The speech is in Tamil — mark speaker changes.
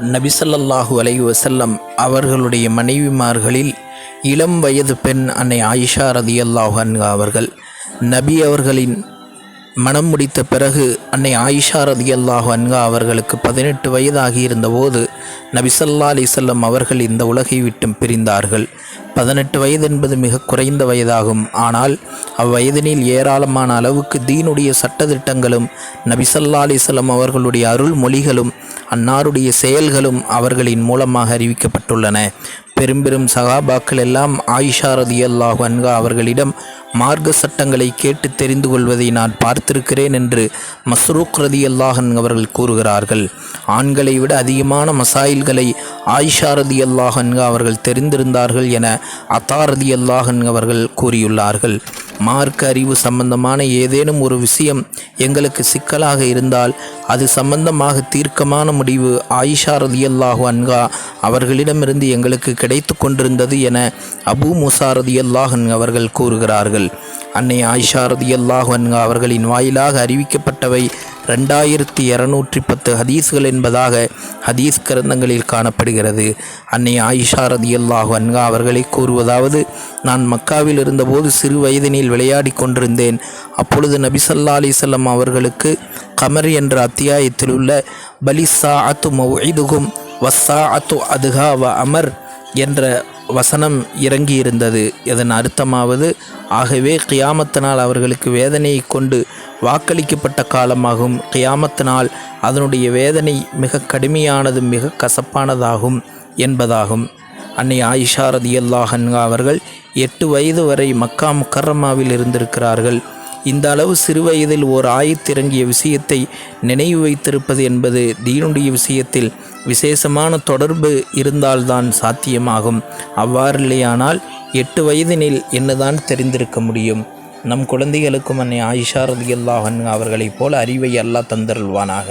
Speaker 1: நபிசல்லாஹு அலை வசல்லம் அவர்களுடைய மனைவிமார்களில் இளம் வயது பெண் அன்னை ஆயிஷா ரதி அல்லாஹன்கா அவர்கள். நபி அவர்களின் மனம் முடித்த பிறகு அன்னை ஆயிஷா ரதியல்லாஹு அன்கா அவர்களுக்கு பதினெட்டு வயதாகி இருந்தபோது நபிசல்லா அலிசல்லம் அவர்கள் இந்த உலகை விட்டும் பிரிந்தார்கள். பதினெட்டு வயது என்பது மிக குறைந்த வயதாகும். ஆனால் அவ்வயதினில் ஏராளமான அளவுக்கு தீனுடைய சட்டத்திட்டங்களும் நபிசல்லா அலிசல்லம் அவர்களுடைய அருள் மொழிகளும் அன்னாருடைய செயல்களும் அவர்களின் மூலமாக அறிவிக்கப்பட்டுள்ளன. பெரும்பெரும் சகாபாக்கள் எல்லாம் ஆயிஷா ரதியல்லாஹு அன்கா அவர்களிடம் மார்க்க சட்டங்களை கேட்டு தெரிந்து கொள்வதை நான் பார்த்திருக்கிறேன் என்று மஸ்ரூக் ரதி அல்லாஹன் அவர்கள் கூறுகிறார்கள். ஆண்களை விட அதிகமான மசாயில்களை ஆயிஷா ரதி அல்லாஹன் அவர்கள் தெரிந்திருந்தார்கள் என அத்தா ரதி அல்லாஹன் அவர்கள் கூறியுள்ளார்கள். மார்க்க அறிவு சம்பந்தமான ஏதேனும் ஒரு விஷயம் எங்களுக்கு சிக்கலாக இருந்தால் அது சம்பந்தமாக தீர்க்கமான முடிவு ஆயிஷா ரதியல்லாஹு அன்கா அவர்களிடமிருந்து எங்களுக்கு கிடைத்து கொண்டிருந்தது என அபு முசா ரதியல்லாஹன் அவர்கள் கூறுகிறார்கள். அன்னை ஆயிஷா ரதியல்லாஹு அன்கா அவர்களின் வாயிலாக அறிவிக்கப்பட்டவை ரெண்டாயிரத்தி இரநூற்றி பத்து ஹதீஸ்கள் என்பதாக ஹதீஸ் கிரந்தங்களில் காணப்படுகிறது. அன்னை ஆயிஷா ரதியல்லாஹு அன்கா அவர்களை கூறுவதாவது நான் மக்காவில் இருந்தபோது சிறு வயதினில் விளையாடி கொண்டிருந்தேன். அப்பொழுது நபி ஸல்லல்லாஹு அவர்களுக்கு கமர் என்ற அத்தியாயத்தில் உள்ள பலிசா அத்து மௌஇதுகும் வஸ்ஸா அத்து அதுகா வ அமர் என்ற வசனம் இறங்கியிருந்தது. இதன் அர்த்தமாவது ஆகவே கியாமத்தினால் அவர்களுக்கு வேதனையை கொண்டு வாக்களிக்கப்பட்ட காலமாகும். கியாமத்தினால் அதனுடைய வேதனை மிக கடுமையானதும் மிக கசப்பானதாகும் என்பதாகும். அன்னை ஆயிஷா ரதியல்லாஹன்கா அவர்கள் எட்டு வயது வரை மக்கா முக்கர்ரமாவில் இருந்திருக்கிறார்கள். இந்த அளவு சிறு வயதில் ஓர் ஆயத்திறங்கிய விஷயத்தை நினைவு வைத்திருப்பது என்பது தீனுடைய விஷயத்தில் விசேஷமான தொடர்பு இருந்தால்தான் சாத்தியமாகும். அவ்வாறில்லையானால் எட்டு வயதினில் என்னதான் தெரிந்திருக்க முடியும்? நம் குழந்தைகளுக்கும் அன்னை ஆயிஷா ரதியல்லாஹன் அவர்களைப் போல் அறிவை அல்லாஹ் தந்தருள்வானாக.